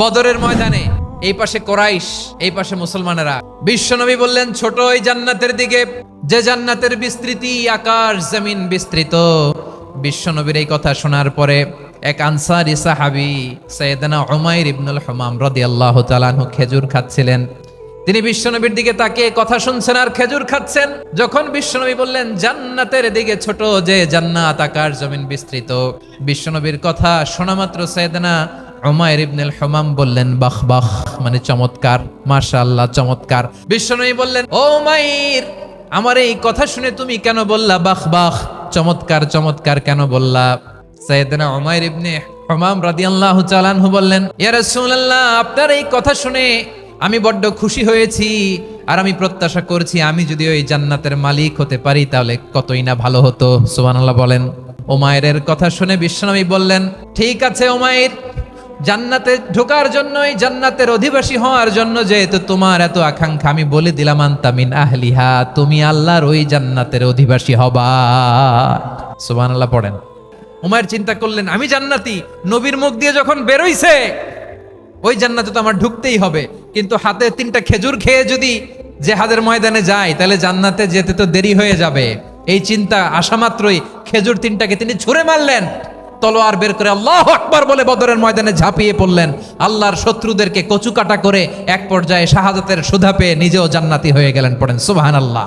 বদরের ময়দানে, এই পাশে কোরাইশ, এই পাশে মুসলমানেরা। বিশ্বনবী বললেন, ছোট ওই জান্নাতের দিকে, যে জান্নাতের বিস্তৃতি আকাশ জমিন বিস্তৃত। বিশ্বনবীর এই কথা শোনার পরে এক আনসারি সাহাবি, সৈয়দনা উমাইর ইবনুল হমাম রাদিয়াল্লাহু তাআলা আনহু খেজুর খাচ্ছিলেন। তিনি বিশ্বনবীর দিকে তাকে কথা শুনছেন আর খেজুর খাচ্ছেন। যখন বিশ্বনবী বললেন, জান্নাতের দিকে ছোট যে জান্নাত আকার জমিন বিস্তৃত। বিশ্বনবীর কথা শোনা মাত্র সৈয়দনা উমাইর ইবনুল হমাম বললেন, বাহ বাহ মানে চমৎকার, মাশাআল্লাহ, চমৎকার। বিশ্বনবী বললেন, ও উমাইর, আমার এই কথা শুনে তুমি কেন বললা, বাহ বাহ, চমৎকার চমৎকার কেন বললা? সৈয়দনা উমাইর ইবনে হমাম রাদিয়াল্লাহু তাআলা আনহু বললেন, ইয়া রাসূলুল্লাহ, আপনার এই কথা শুনে আমি বড্ড খুশি হয়েছি আর আমি প্রত্যাশা করছি আমি যদি ওই জান্নাতের মালিক হতে পারি তাহলে কতই না ভালো হতো। সুবহানাল্লাহ বলেন। ওমায়ের কথা শুনে বিশ্বনবী বললেন, ঠিক আছে ওমায়ের জান্নাতে ঢোকার জন্য এই জান্নাতের অধিবাসী হওয়ার জন্য যেহেতু তোমার এত আকাঙ্ক্ষা, আমি বলে দিলাম আন্তামিন আহলিহা, তুমি আল্লাহর ওই জান্নাতের অধিবাসী হবা। সুবহানাল্লাহ, পড়েন। উমায়ের চিন্তা করলেন, আমি জান্নাতি, নবীর মুখ দিয়ে যখন বেরোইছে, ওই জান্নাতে তো আমার ঢুকতেই হবে। কিন্তু হাতে তিনটা খেজুর খেয়ে যদি জেহাদের ময়দানে যায়, তাহলে জান্নাতে যেতে তো দেরি হয়ে যাবে। এই চিন্তা আসা মাত্রই খেজুর তিনটাকে তিনি ছুঁড়ে মারলেন। তলোয়ার বের করে আল্লাহ আকবার বলে বদরের ময়দানে ঝাঁপিয়ে পড়লেন। আল্লাহর শত্রুদেরকে কচুকাটা করে এক পর্যায়ে শাহাদাতের সুধা পেয়ে নিজেও জান্নাতি হয়ে গেলেন পড়েন। সুবাহান আল্লাহ